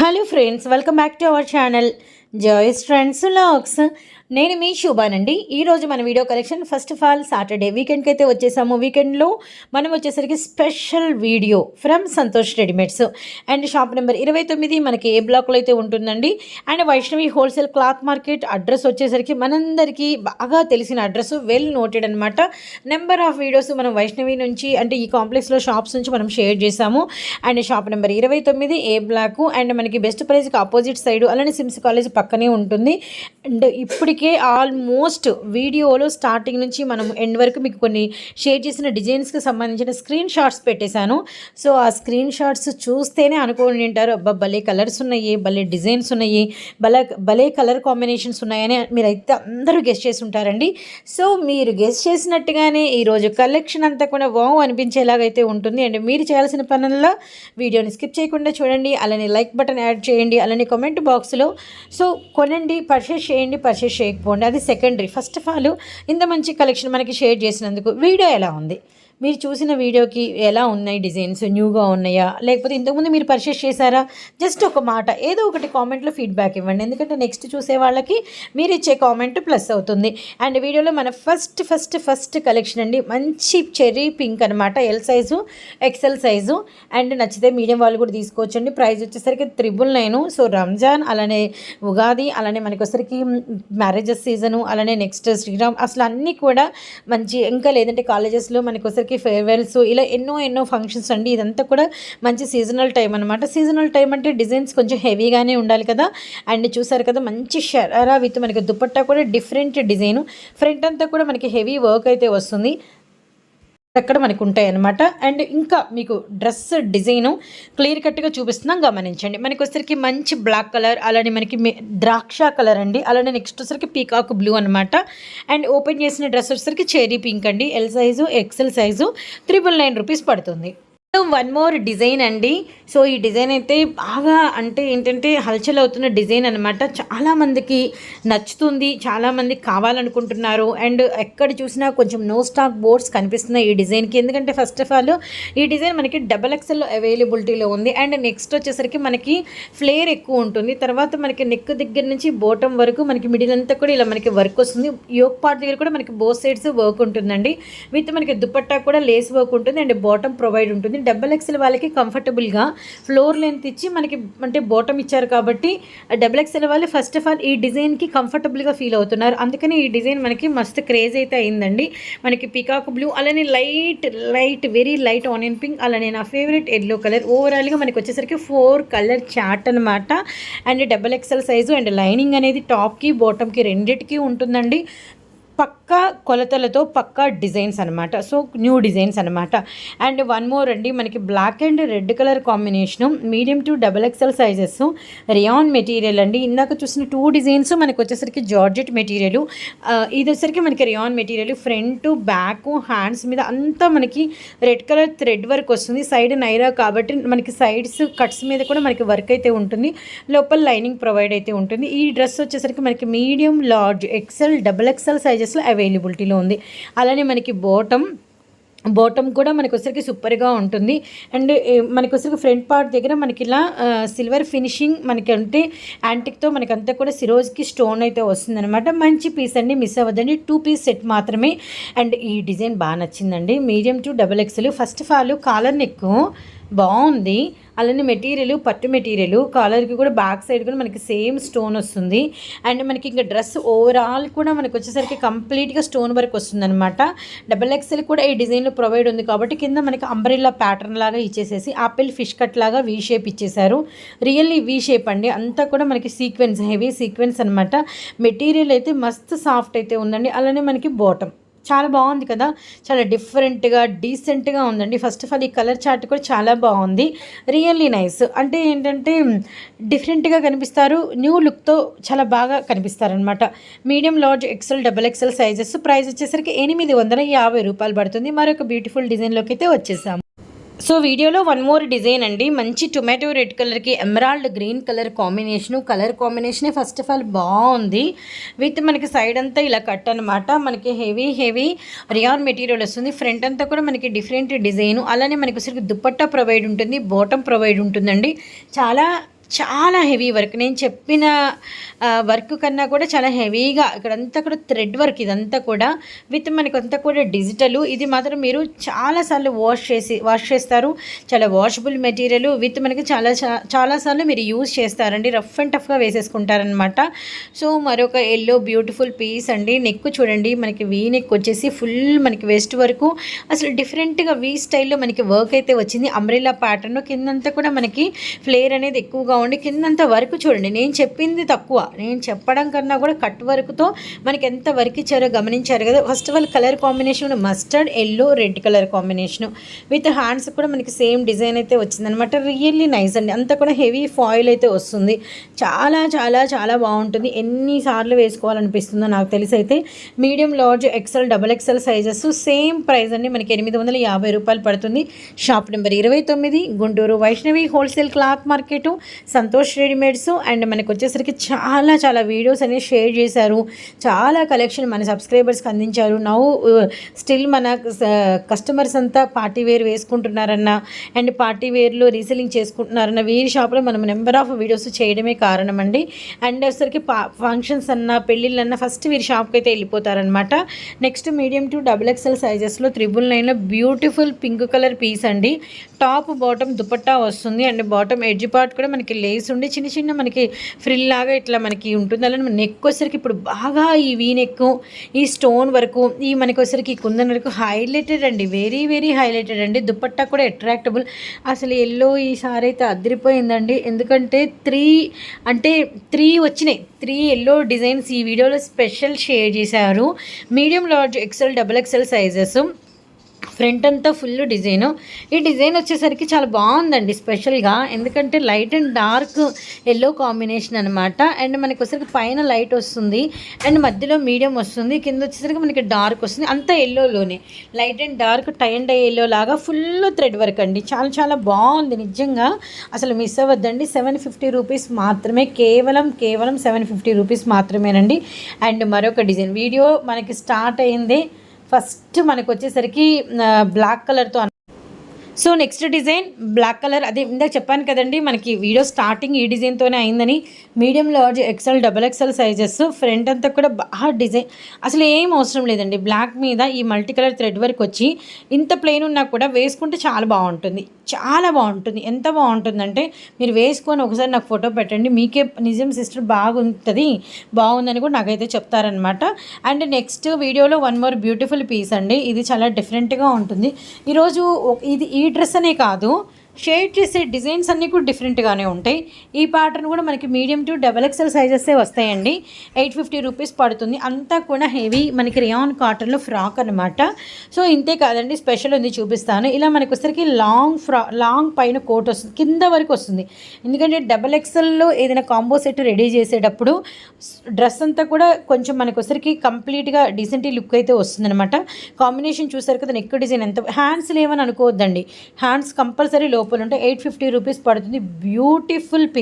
Hello friends, welcome back to our channel Joyous Trends Vlogs. నేను మీ శుభానండి. ఈరోజు మన video collection first of all Saturday వీకెండ్కి అయితే వచ్చేసాము. వీకెండ్లో మనం వచ్చేసరికి special video from Santosh readymades. And shop number ఇరవై తొమ్మిది మనకి ఏ బ్లాక్లో అయితే ఉంటుందండి. And Vaishnavi wholesale cloth market address వచ్చేసరికి మనందరికీ బాగా తెలిసిన అడ్రస్ వెల్ నోటెడ్ అనమాట నెంబర్ ఆఫ్ వీడియోస్ మనం వైష్ణవి నుంచి అంటే ఈ కాంప్లెక్స్లో షాప్స్ నుంచి మనం షేర్ చేసాము. అండ్ షాప్ నెంబర్ ఇరవై తొమ్మిది ఏ బ్లాక్ అండ్ మనకి బెస్ట్ ప్రైజ్కి ఆపోజిట్ సైడ్ అలానే సిమ్స్ కాలేజ్ పక్కనే ఉంటుంది. అండ్ ఇప్పటికి ఆల్మోస్ట్ వీడియోలో స్టార్టింగ్ నుంచి మనం ఎండ్ వరకు మీకు కొన్ని షేర్ చేసిన డిజైన్స్కి సంబంధించిన స్క్రీన్ షాట్స్ పెట్టేశాను. సో ఆ స్క్రీన్ షాట్స్ చూస్తేనే అనుకోని ఉంటారు అబ్బా భలే కలర్స్ ఉన్నాయి భలే డిజైన్స్ ఉన్నాయి భలే భలే కలర్ కాంబినేషన్స్ ఉన్నాయని మీరైతే అందరూ గెస్ట్ చేసి ఉంటారండి సో మీరు గెస్ట్ చేసినట్టుగానే ఈరోజు కలెక్షన్ అంతా కూడా వావ్ అనిపించేలాగైతే ఉంటుంది. అండ్ మీరు చేయాల్సిన పనుల్లో వీడియోని స్కిప్ చేయకుండా చూడండి అలానే లైక్ బటన్ యాడ్ చేయండి అలానే కామెంట్ బాక్స్లో సో కొనండి పర్చేస్ చేయండి పర్చేస్ చేయండి. చేయకపోండి అది సెకండరీ ఫస్ట్ ఆఫ్ ఆల్ ఇంత మంచి కలెక్షన్ మనకి షేర్ చేసినందుకు వీడియో ఎలా ఉంది? మీరు చూసిన వీడియోకి ఎలా ఉన్నాయి డిజైన్స్? న్యూగా ఉన్నాయా? లేకపోతే ఇంతకుముందు మీరు పర్చేస్ చేశారా? జస్ట్ ఒక మాట ఏదో ఒకటి కామెంట్లో ఫీడ్బ్యాక్ ఇవ్వండి. ఎందుకంటే నెక్స్ట్ చూసే వాళ్ళకి మీరు ఇచ్చే కామెంట్ ప్లస్ అవుతుంది. అండ్ వీడియోలో మన ఫస్ట్ ఫస్ట్ ఫస్ట్ కలెక్షన్ అండి. మంచి చెర్రీ పింక్ అనమాట L size XL size and నచ్చితే మీడియం వాళ్ళు కూడా తీసుకోవచ్చండి. ప్రైస్ వచ్చేసరికి త్రిబుల్ నైన్ సో రంజాన్ అలానే ఉగాది అలానే మనకి వచ్చేసరికి మ్యారేజెస్ సీజను అలానే నెక్స్ట్ శ్రీరామ్ అసలు అన్నీ కూడా మంచి ఇంకా లేదంటే కాలేజెస్లో మనకి వచ్చరికి ఫేర్వెల్స్. ఇలా ఎన్నో ఎన్నో ఫంక్షన్స్ అండి. ఇదంతా కూడా మంచి సీజనల్ టైం అనమాట సీజనల్ టైం అంటే డిజైన్స్ కొంచెం హెవీగానే ఉండాలి కదా. అండ్ చూసారు కదా మంచి షరారా విత్ మనకి దుపట్టా కూడా డిఫరెంట్ డిజైన్ ఫ్రంట్ అంతా కూడా మనకి హెవీ వర్క్ అయితే వస్తుంది. అక్కడ మనకు ఉంటాయి అనమాట అండ్ ఇంకా మీకు డ్రెస్ డిజైను క్లియర్ కట్గా చూపిస్తున్నాం గమనించండి. మనకి వచ్చేసరికి మంచి బ్లాక్ కలర్ అలానే మనకి ద్రాక్ష కలర్ అండి. అలానే నెక్స్ట్ వచ్చరికి పీకాక్ బ్లూ అనమాట అండ్ ఓపెన్ చేసిన డ్రెస్ వచ్చేసరికి చెరీ పింక్ అండి. L size XL size triple nine rupees పడుతుంది. వన్ మోర్ డిజైన్ అండి. సో ఈ డిజైన్ అయితే బాగా అంటే ఏంటంటే హల్చల్ అవుతున్న డిజైన్ అనమాట చాలామందికి నచ్చుతుంది చాలామంది కావాలనుకుంటున్నారు. అండ్ ఎక్కడ చూసినా కొంచెం నో స్టాక్ బోర్డ్స్ కనిపిస్తున్నాయి ఈ డిజైన్కి ఎందుకంటే ఫస్ట్ ఆఫ్ ఆల్ ఈ డిజైన్ మనకి డబల్ ఎక్సెల్లో అవైలబిలిటీలో ఉంది. అండ్ నెక్స్ట్ వచ్చేసరికి మనకి ఫ్లేర్ ఎక్కువ ఉంటుంది. తర్వాత మనకి నెక్ దగ్గర నుంచి బోటం వరకు మనకి మిడిల్ అంతా కూడా ఇలా మనకి వర్క్ వస్తుంది. యోక్ పార్ట్ దగ్గర కూడా మనకి బోత్ సైడ్స్ వర్క్ ఉంటుందండి. విత్ మనకి దుపట్టా కూడా లేస్ వర్క్ ఉంటుంది. అండ్ బాటమ్ ప్రొవైడ్ ఉంటుంది. డబల్ ఎక్స్ఎల్ వాళ్ళకి కంఫర్టబుల్గా ఫ్లోర్ లెంత్ ఇచ్చి మనకి అంటే బాటమ్ ఇచ్చారు కాబట్టి డబల్ ఎక్స్ఎల్ వాళ్ళు ఫస్ట్ ఆఫ్ ఆల్ ఈ డిజైన్కి కంఫర్టబుల్గా ఫీల్ అవుతున్నారు. అందుకని ఈ డిజైన్ మనకి మస్తు క్రేజ్ అయితే అయిందండి. మనకి పికాక్ బ్లూ అలానే light light very light onion pink అలానే నా ఫేవరెట్ ఎల్లో కలర్. ఓవరాల్గా మనకి వచ్చేసరికి ఫోర్ కలర్ చాట్ అనమాట and double XL size and lining అనేది టాప్కి బాటమ్కి రెండిటికి ఉంటుందండి. పక్కా కొలతలతో పక్కా డిజైన్స్ అనమాట సో న్యూ డిజైన్స్ అనమాట అండ్ వన్ మోర్ అండి మనకి black and red colour combination medium to double XL sizes rayon material అండి. ఇందాక చూసిన టూ డిజైన్స్ మనకి వచ్చేసరికి జార్జెట్ మెటీరియల్ ఇది వచ్చేసరికి మనకి rayon material front back hands మీద అంతా మనకి రెడ్ కలర్ థ్రెడ్ వర్క్ వస్తుంది. సైడ్ నైరా కాబట్టి మనకి సైడ్స్ కట్స్ మీద కూడా మనకి వర్క్ అయితే ఉంటుంది. లోపల లైనింగ్ ప్రొవైడ్ అయితే ఉంటుంది. ఈ డ్రెస్ వచ్చేసరికి మనకి medium large XL double XL సైజెస్లో అవైలబిలిటీలో ఉంది. అలానే మనకి బోటం బాటమ్ కూడా మనకు వచ్చరికి సూపర్గా ఉంటుంది. అండ్ మనకు వచ్చరికి ఫ్రంట్ పార్ట్ దగ్గర మనకి ఇలా సిల్వర్ ఫినిషింగ్ మనకి అంటే యాంటిక్తో మనకి అంతా కూడా సిరోజ్కి స్టోన్ అయితే వస్తుందన్నమాట. మంచి పీస్ అండి మిస్ అవ్వదండి టూ పీస్ సెట్ మాత్రమే. అండ్ ఈ డిజైన్ బాగా నచ్చిందండి. Medium to double XL first of all collar neck బాగుంది. అలానే మెటీరియల్ పట్టు మెటీరియల్ కాలర్కి కూడా బ్యాక్ సైడ్ కూడా మనకి సేమ్ స్టోన్ వస్తుంది. అండ్ మనకి ఇంకా డ్రెస్ ఓవరాల్ కూడా మనకు వచ్చేసరికి కంప్లీట్గా స్టోన్ వర్క్ వస్తుంది అనమాట డబల్ ఎక్స్ఎల్ కూడా ఈ డిజైన్లో ప్రొవైడ్ ఉంది కాబట్టి కింద మనకి అంబ్రెల్లా ప్యాటర్న్ లాగా ఇచ్చేసేసి ఆపిల్ ఫిష్ కట్ లాగా వీ షేప్ ఇచ్చేసారు. రియల్లీ వీ షేప్ అండి. అంతా కూడా మనకి సీక్వెన్స్ హెవీ సీక్వెన్స్ అనమాట మెటీరియల్ అయితే మస్తు సాఫ్ట్ అయితే ఉందండి. అలానే మనకి బాటమ్. చాలా బాగుంది కదా. చాలా డిఫరెంట్గా డీసెంట్గా ఉందండి. ఫస్ట్ ఆఫ్ ఆల్ ఈ కలర్ చార్ట్ కూడా చాలా బాగుంది. రియల్లీ నైస్ అంటే ఏంటంటే డిఫరెంట్గా కనిపిస్తారు. న్యూ లుక్తో చాలా బాగా కనిపిస్తారనమాట medium large XL double XL sizes price వచ్చేసరికి ఎనిమిది వందల యాభై రూపాయలు పడుతుంది. మరొక బ్యూటిఫుల్ డిజైన్లోకి అయితే వచ్చేసాము. సో వీడియోలో వన్ మోర్ డిజైన్ అండి. మంచి టొమాటో రెడ్ కలర్కి emerald green colour combination colour కాంబినేషనే first of all బాగుంది విత్ మనకి సైడ్ అంతా ఇలా కట్ అనమాట మనకి హెవీ హెవీ రియాన్ మెటీరియల్ వస్తుంది. ఫ్రంట్ అంతా కూడా మనకి డిఫరెంట్ డిజైన్. అలానే మనకి సరికి దుప్పట్టా ప్రొవైడ్ ఉంటుంది బాటమ్ ప్రొవైడ్ ఉంటుందండి. చాలా చాలా హెవీ వర్క్. నేను చెప్పిన వర్క్ కన్నా కూడా చాలా హెవీగా ఇక్కడంతా కూడా థ్రెడ్ వర్క్ ఇదంతా కూడా విత్ మనకు అంతా కూడా డిజిటల్. ఇది మాత్రం మీరు చాలాసార్లు వాష్ చేసి వాష్ చేస్తారు. చాలా వాషబుల్ మెటీరియల్ విత్ మనకి చాలా చాలాసార్లు మీరు యూజ్ చేస్తారండి. రఫ్ అండ్ టఫ్గా వేసేసుకుంటారనమాట సో మరొక ఎల్లో బ్యూటిఫుల్ పీస్ అండి. నెక్ చూడండి మనకి వీ నెక్ వచ్చేసి ఫుల్ మనకి వెస్ట్ వరకు. అసలు డిఫరెంట్గా వీ స్టైల్లో మనకి వర్క్ అయితే వచ్చింది. అంబ్రెల్లా ప్యాటర్న్ కిందంతా కూడా మనకి ఫ్లేర్ అనేది ఎక్కువగా ఉండి కిందంత వర్క్ చూడండి. నేను చెప్పింది తక్కువ. నేను చెప్పడం కన్నా కూడా కట్ వర్క్తో మనకి ఎంత వర్క్ ఇచ్చారో గమనించారు కదా. First of all colour combination mustard yellow red colour combination with hands కూడా మనకి సేమ్ డిజైన్ అయితే వచ్చిందనమాట రియల్లీ నైస్ అండి. అంతా కూడా హెవీ ఫాయిల్ అయితే వస్తుంది. చాలా చాలా చాలా బాగుంటుంది. ఎన్నిసార్లు వేసుకోవాలనిపిస్తుందో నాకు తెలిసి అయితే medium large XL double XL sizes same price అండి. మనకి ఎనిమిది వందల యాభై రూపాయలు పడుతుంది. షాప్ నెంబర్ ఇరవై తొమ్మిది Guntur Vaishnavi wholesale cloth market Santosh readymades. And మనకి వచ్చేసరికి చాలా చాలా వీడియోస్ అనేవి షేర్ చేశారు. చాలా కలెక్షన్ మన సబ్స్క్రైబర్స్కి అందించారు. నవ్వు స్టిల్ మన కస్టమర్స్ అంతా పార్టీ వేర్ వేసుకుంటున్నారన్న అండ్ పార్టీ వేర్లో రీసెలింగ్ చేసుకుంటున్నారన్న వీరి షాప్లో మనం నెంబర్ ఆఫ్ వీడియోస్ చేయడమే కారణం అండి అండ్ వచ్చేసరికి పా ఫంక్షన్స్ అన్న పెళ్ళిళ్ళన్న ఫస్ట్ వీరి షాప్కి అయితే వెళ్ళిపోతారనమాట next medium to double XL సైజెస్లో triple నైన్లో బ్యూటిఫుల్ పింక్ కలర్ పీస్ అండి. టాప్ బాటమ్ దుపట్టా వస్తుంది. అండ్ బాటమ్ ఎడ్జ్ పార్ట్ కూడా మనకి లేస్ ఉండి చిన్న చిన్న మనకి ఫ్రిల్ లాగా ఇట్లా మనకి ఉంటుంది. అలానే నెక్ వచ్చరికి ఇప్పుడు బాగా ఈ వీ నెక్ ఈ స్టోన్ వరకు ఈ మనకి వచ్చరికి కుందన్ వరకు హైలైటెడ్ అండి. వెరీ వెరీ హైలైటెడ్ అండి. దుపట్టా కూడా అట్రాక్టబుల్ అసలు ఎల్లో ఈసారి అయితే అదిరిపోయిందండి. ఎందుకంటే త్రీ అంటే త్రీ వచ్చినాయి. త్రీ ఎల్లో డిజైన్స్ ఈ వీడియోలో స్పెషల్ షేర్ చేశారు. Medium large XL double XL sizes front అంతా ఫుల్ డిజైన్. ఈ డిజైన్ వచ్చేసరికి చాలా బాగుందండి స్పెషల్గా. ఎందుకంటే light and dark yellow combination అనమాట అండ్ మనకి వచ్చేసరికి పైన లైట్ వస్తుంది. అండ్ మధ్యలో మీడియం వస్తుంది. కింద వచ్చేసరికి మనకి డార్క్ వస్తుంది. అంతా ఎల్లోలోనే. Light and dark tie and yellow లాగా ఫుల్ థ్రెడ్ వర్క్ అండి. చాలా చాలా బాగుంది నిజంగా. అసలు మిస్ అవ్వద్దండి. సెవెన్ ఫిఫ్టీ రూపీస్ మాత్రమే. కేవలం కేవలం సెవెన్ ఫిఫ్టీ రూపీస్ మాత్రమేనండి. అండ్ మరొక డిజైన్. వీడియో మనకి స్టార్ట్ అయింది ఫస్ట్ మనకు వచ్చేసరికి బ్లాక్ కలర్తో so next design black colour అదే ఇందాక చెప్పాను కదండి మనకి వీడియో స్టార్టింగ్ ఈ డిజైన్తోనే అయిందని. Medium large XL double XL sizes front అంతా కూడా బాగా డిజైన్ అసలు ఏం అవసరం లేదండి. బ్లాక్ మీద ఈ మల్టీ కలర్ థ్రెడ్ వర్క్ వచ్చి ఇంత ప్లెయిన్ ఉన్నా కూడా వేసుకుంటే చాలా బాగుంటుంది. చాలా బాగుంటుంది. ఎంత బాగుంటుందంటే మీరు వేసుకొని ఒకసారి నాకు ఫోటో పెట్టండి. మీకే నిజం సిస్టర్ బాగుంటుంది. బాగుందని కూడా నాకైతే చెప్తారనమాట అండ్ నెక్స్ట్ వీడియోలో వన్ మోర్ బ్యూటిఫుల్ పీస్ అండి. ఇది చాలా డిఫరెంట్గా ఉంటుంది. ఈరోజు ఇది ఈ డ్రెస్ అనే కాదు. షేడ్ చేసే డిజైన్స్ అన్నీ కూడా డిఫరెంట్గానే ఉంటాయి. ఈ ప్యాటర్న్ కూడా మనకి మీడియం టు డబల్ ఎక్సెల్ సైజెసే వస్తాయండి. ఎయిట్ ఫిఫ్టీ రూపీస్ పడుతుంది. అంతా కూడా హెవీ మనకి రియాన్ కాటన్లో ఫ్రాక్ అనమాట సో ఇంతే కాదండి స్పెషల్ ఉంది చూపిస్తాను. ఇలా మనకి వచ్చరికి లాంగ్ ఫ్రా లాంగ్ పైన కోట్ వస్తుంది. కింద వరకు వస్తుంది. ఎందుకంటే డబల్ ఎక్సెల్లో ఏదైనా కాంబో సెట్ రెడీ చేసేటప్పుడు డ్రెస్ అంతా కూడా కొంచెం మనకు వచ్చరికి కంప్లీట్గా డీసెంట్ లుక్ అయితే వస్తుందన్నమాట. కాంబినేషన్ చూసారు కదా నెక్ డిజైన్ ఎంత హ్యాండ్స్ లేవని అనుకోవద్దండి. హ్యాండ్స్ కంపల్సరీ లోపల ఉంటే ఎయిట్ ఫిఫ్టీ రూపీస్ పడుతుంది. బ్యూటిఫుల్